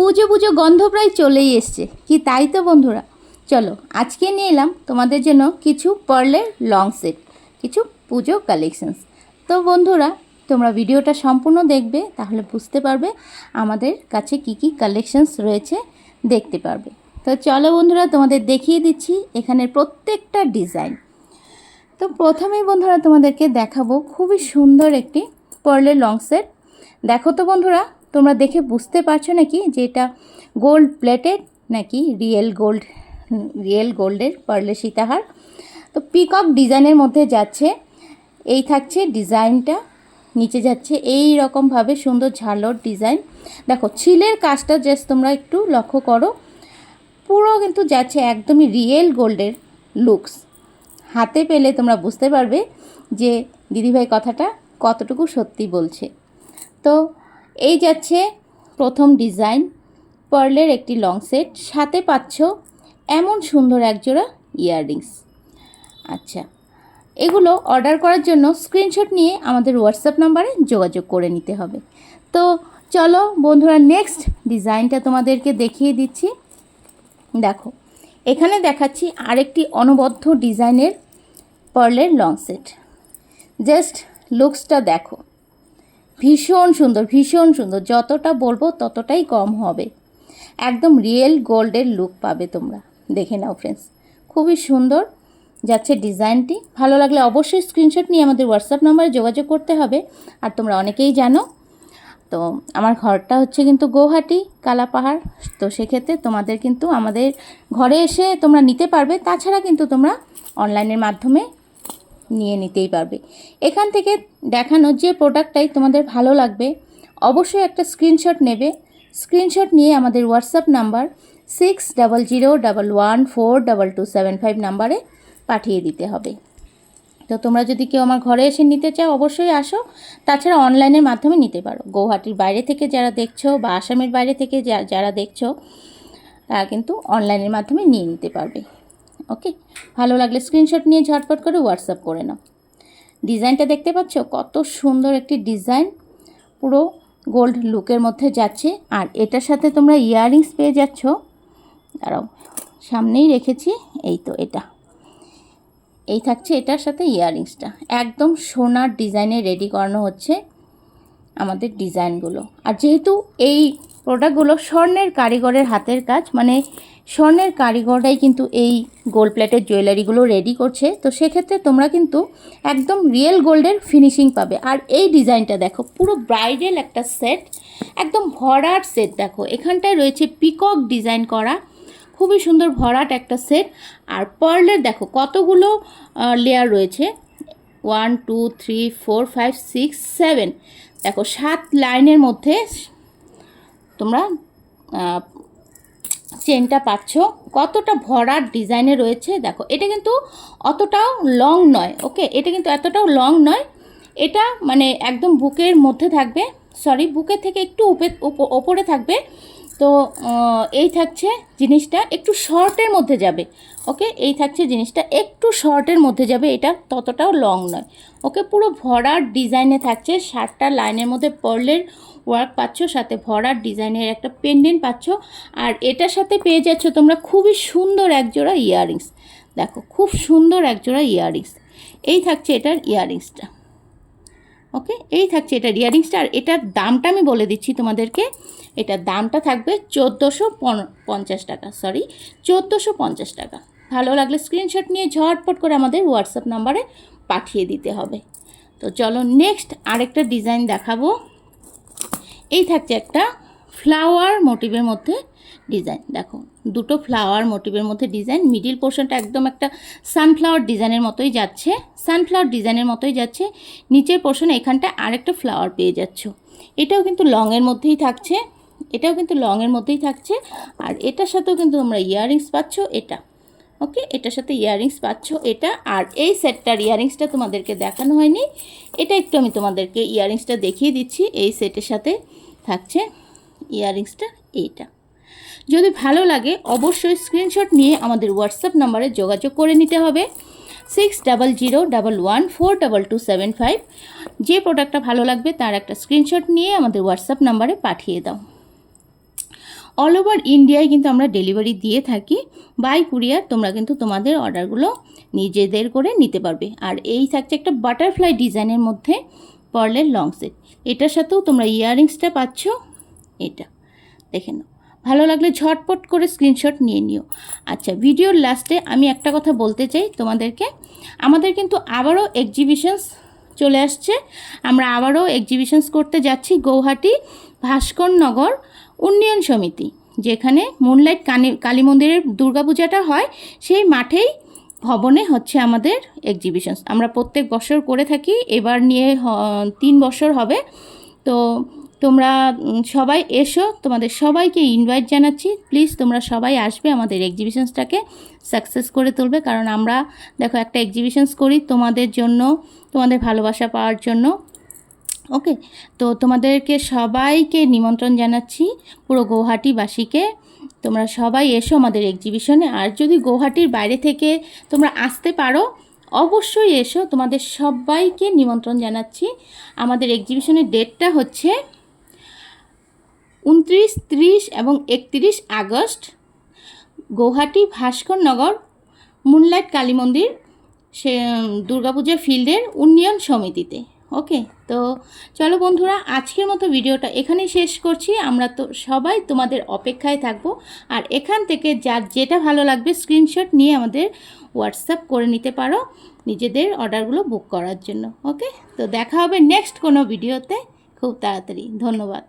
পুজো পুজো গন্ধ প্রায় চলেই এসছে। কি তাই তো বন্ধুরা? চলো, আজকে নিয়ে এলাম তোমাদের জন্য কিছু পার্লের লং সেট, কিছু পুজো কালেকশনস। তো বন্ধুরা, তোমরা ভিডিওটা সম্পূর্ণ দেখবে, তাহলে বুঝতে পারবে আমাদের কাছে কি কি কালেকশনস রয়েছে, দেখতে পারবে। তো চলো বন্ধুরা, তোমাদের দেখিয়ে দিচ্ছি এখানের প্রত্যেকটা ডিজাইন। তো প্রথমেই বন্ধুরা তোমাদেরকে দেখাবো খুবই সুন্দর একটি পার্লের লং সেট। দেখো তো বন্ধুরা তোমরা দেখে বুঝতে পারছ নাকি যে এটা গোল্ড প্লেটেড নাকি রিয়েল গোল্ড রিয়েল গোল্ডের পার্লে সীতাহার? তো পিকক ডিজাইনের মধ্যে যাচ্ছে, এই থাকছে ডিজাইনটা নিচে যাচ্ছে এই রকমভাবে সুন্দর ঝালর ডিজাইন দেখো, ছিলের কাজটা জাস্ট তোমরা একটু লক্ষ্য করো, পুরো কিন্তু যাচ্ছে একদমই রিয়েল গোল্ডের লুকস হাতে পেলে তোমরা বুঝতে পারবে যে দিদিভাই কথাটা কতটুকু সত্যি বলছে। তো এই যাচ্ছে প্রথম ডিজাইন, পার্লের একটি লং সেট সাথে পাচ্ছ এমন সুন্দর একজোড়া ইয়াররিংস আচ্ছা এগুলো অর্ডার করার জন্য স্ক্রিনশট নিয়ে আমাদের হোয়াটসঅ্যাপ নাম্বারে যোগাযোগ করে নিতে হবে। তো চলো বন্ধুরা নেক্সট ডিজাইনটা তোমাদেরকে দেখিয়ে দিচ্ছি। দেখো, এখানে দেখাচ্ছি আরেকটি অনবদ্য ডিজাইনের পার্লের লং সেট জাস্ট লুকসটা দেখো। ভীষণ সুন্দর ভীষণ সুন্দর। যতটা বলব ততটাই কম হবে। একদম রিয়েল গোল্ডের লুক পাবে তোমরা। দেখে নাও ফ্রেন্ডস খুবই সুন্দর যাচ্ছে ডিজাইনটি। ভালো লাগলে অবশ্যই স্ক্রিনশট নিয়ে আমাদের হোয়াটসঅ্যাপ নাম্বারে যোগাযোগ করতে হবে। আর তোমরা অনেকেই জানো, তো আমার ঘরটা হচ্ছে কিন্তু গৌহাটি, কালাপাহাড়। তো সেক্ষেত্রে তোমাদের কিন্তু আমাদের ঘরে এসে তোমরা নিতে পারবে। তাছাড়া কিন্তু তোমরা অনলাইনের মাধ্যমে নিয়ে নিতেই পারবে। এখান থেকে দেখানো যে প্রোডাক্টটাই তোমাদের ভালো লাগবে, অবশ্যই একটা স্ক্রিনশট নেবে। স্ক্রিনশট নিয়ে আমাদের WhatsApp number six double zero double one four double two seven five নাম্বারে পাঠিয়ে দিতে হবে। তো তোমরা যদি কেউ আমার ঘরে এসে নিতে চাও, অবশ্যই আসো। তাছাড়া অনলাইনের মাধ্যমে নিতে পারো। গৌহাটির বাইরে থেকে যারা দেখছ বা আসামের বাইরে থেকে যারা দেখছ, তারা কিন্তু অনলাইনের মাধ্যমে নিয়ে নিতে পারবে। ওকে? ভালো লাগলে স্ক্রিনশট নিয়ে ঝটপট করে হোয়াটসঅ্যাপ করে নাও। ডিজাইনটা দেখতে পাচ্ছ? কত সুন্দর একটি ডিজাইন। পুরো গোল্ড লুকের মধ্যে যাচ্ছে। আর এটার সাথে তোমরা ইয়াররিংস পেয়ে যাচ্ছ। দাঁড়াও, সামনেই রেখেছি। এই তো এটা। এই থাকছে এটার সাথে ইয়াররিংসটা একদম সোনার ডিজাইনে রেডি করানো হচ্ছে। আমাদের ডিজাইনগুলো। আর যেহেতু এই প্রোডাক্টগুলো স্বর্ণের কারিগরের হাতের কাজ মানে স্বর্ণের কারিগররাই কিন্তু এই গোল্ড প্লেটের জুয়েলারিগুলো রেডি করছে, তো সেক্ষেত্রে তোমরা কিন্তু একদম রিয়েল গোল্ডের ফিনিশিং পাবে। আর এই ডিজাইনটা দেখো, পুরো ব্রাইডাল একটা সেট একদম ভরাট সেট দেখো। এখানটায় রয়েছে পিকক ডিজাইন করা, খুবই সুন্দর ভরাট একটা সেট আর পার্লের দেখো, কতগুলো লেয়ার রয়েছে? One two three four five six seven দেখো, সাত লাইনের মধ্যে তোমরা চেনটা পাচ্ছ। কতটা ভরার ডিজাইনে রয়েছে, দেখো, এটা কিন্তু অতটাও লং নয়, ওকে? এটা কিন্তু এতটাও লং নয়, এটা মানে একদম বুকের মধ্যে থাকবে, সরি, বুকের থেকে একটু উপরে থাকবে তো এই থাকছে জিনিসটা একটু শর্টের মধ্যে যাবে, ওকে? এই থাকছে জিনিসটা একটু শর্টের মধ্যে যাবে, এটা ততটাও লং নয়, ওকে? পুরো ভরার ডিজাইনে থাকছে ষাটটা লাইনের মধ্যে পার্লের ওয়ার্ক পাচ্ছ, সাথে ভরার ডিজাইনের একটা পেন্ডেন্ট পাচ্ছ, আর এটার সাথে পেয়ে যাচ্ছ তোমরা খুবই সুন্দর একজোড়া ইয়াররিংস দেখো, খুব সুন্দর একজোড়া ইয়াররিংস এই থাকছে এটার ইয়াররিংসটা ওকে এই থাকছে এটা ইয়ারিংসটা আর এটার দামটা আমি বলে দিচ্ছি তোমাদেরকে। এটার দামটা থাকবে চোদ্দোশো পঞ্চাশ টাকা সরি চোদ্দোশো পঞ্চাশ টাকা। ভালো লাগলে স্ক্রিনশট নিয়ে ঝটপট করে আমাদের হোয়াটসঅ্যাপ নাম্বারে পাঠিয়ে দিতে হবে। তো চলো নেক্সট আরেকটা ডিজাইন দেখাবো। এই থাকছে একটা ফ্লাওয়ার মোটিভের মধ্যে ডিজাইন দেখো, দুটো ফ্লাওয়ার মোটিভের মধ্যে ডিজাইন মিডিল পোর্শনটা একদম একটা সানফ্লাওয়ার ডিজাইনের মতোই যাচ্ছে। সানফ্লাওয়ার ডিজাইনের মতোই যাচ্ছে। নিচের পোর্শনে এখানটা আরেকটা ফ্লাওয়ার পেয়ে যাচ্ছ। এটাও কিন্তু লংয়ের মধ্যেই থাকছে। এটাও কিন্তু লংয়ের মধ্যেই থাকছে। আর এটার সাথেও কিন্তু তোমরা ইয়াররিংস পাচ্ছ এটা। ওকে এটার সাথে ইয়াররিংস পাচ্ছ এটা। আর এই সেটটার ইয়াররিংসটা তোমাদেরকে দেখানো হয়নি। এটা একটু আমি তোমাদেরকে ইয়াররিংসটা দেখিয়ে দিচ্ছি। এই সেটের সাথে থাকছে। ইয়াররিংসটা এইটা। যদি ভালো লাগে, অবশ্যই স্ক্রিনশট নিয়ে আমাদের হোয়াটসঅ্যাপ নাম্বারে যোগাযোগ করে নিতে হবে। Six double zero double one four double two seven five যে প্রোডাক্টটা ভালো লাগবে, তার একটা স্ক্রিনশট নিয়ে আমাদের হোয়াটসঅ্যাপ নাম্বারে পাঠিয়ে দাও। অল ওভার ইন্ডিয়ায় কিন্তু আমরা ডেলিভারি দিয়ে থাকি। বাই কুরিয়ার তোমরা কিন্তু তোমাদের অর্ডারগুলো নিজেদের করে নিতে পারবে। আর এই থাকছে একটা বাটারফ্লাই ডিজাইনের মধ্যে পার্লের লং সেট এটার সাথেও তোমরা ইয়াররিংসটা পাচ্ছ। এটা। দেখে নাও। ভালো লাগলে ঝটপট করে স্ক্রিনশট নিয়ে নিও। আচ্ছা ভিডিওর লাস্টে আমি একটা কথা বলতে চাই তোমাদেরকে। আমাদের কিন্তু আবারও এক্সিবিশনস চলে আসছে। আমরা আবারও এক্সিবিশনস করতে যাচ্ছি গৌহাটি ভাস্করনগর উন্নয়ন সমিতি, যেখানে মুনলাইট কালী কালী মন্দিরের দুর্গাপূজাটা হয়। সেই মাঠেই ভবনে হচ্ছে আমাদের এক্সিবিশনস আমরা প্রত্যেক বছর করে থাকি। এবার নিয়ে তিন বছর হবে। তো তোমরা সবাই এসো। তোমাদের সবাইকে ইনভাইট জানাচ্ছি। প্লিজ তোমরা সবাই আসবে আমাদের এক্সিবিশনসটাকে সাকসেস করে তুলবে। কারণ আমরা, দেখো, একটা এক্সিবিশনস করি তোমাদের জন্য, তোমাদের ভালোবাসা পাওয়ার জন্য। ওকে তো তোমাদেরকে সবাইকে নিমন্ত্রণ জানাচ্ছি পুরো গৌহাটিবাসীকে তোমরা সবাই এসো আমাদের এক্সিবিশনে আর যদি গৌহাটির বাইরে থেকে তোমরা আসতে পারো, অবশ্যই এসো। তোমাদের সবাইকে নিমন্ত্রণ জানাচ্ছি। আমাদের এক্সিবিশনের ডেটটা হচ্ছে উনত্রিশ, ত্রিশ এবং একত্রিশ আগস্ট গৌহাটি ভাস্করনগর মুনলাইট কালী মন্দির, সে দুর্গাপূজা ফিল্ডের উন্নয়ন সমিতিতে। ওকে? তো চলো বন্ধুরা, আজকের মতো ভিডিওটা এখানেই শেষ করছি। আমরা তো সবাই তোমাদের অপেক্ষায় থাকব। আর এখান থেকে যার যেটা ভালো লাগবে স্ক্রিনশট নিয়ে আমাদের হোয়াটসঅ্যাপ করে নিতে পারো নিজেদের অর্ডারগুলো বুক করার জন্য। ওকে? তো দেখা হবে নেক্সট কোনো ভিডিওতে। খুব তাড়াতাড়ি। ধন্যবাদ।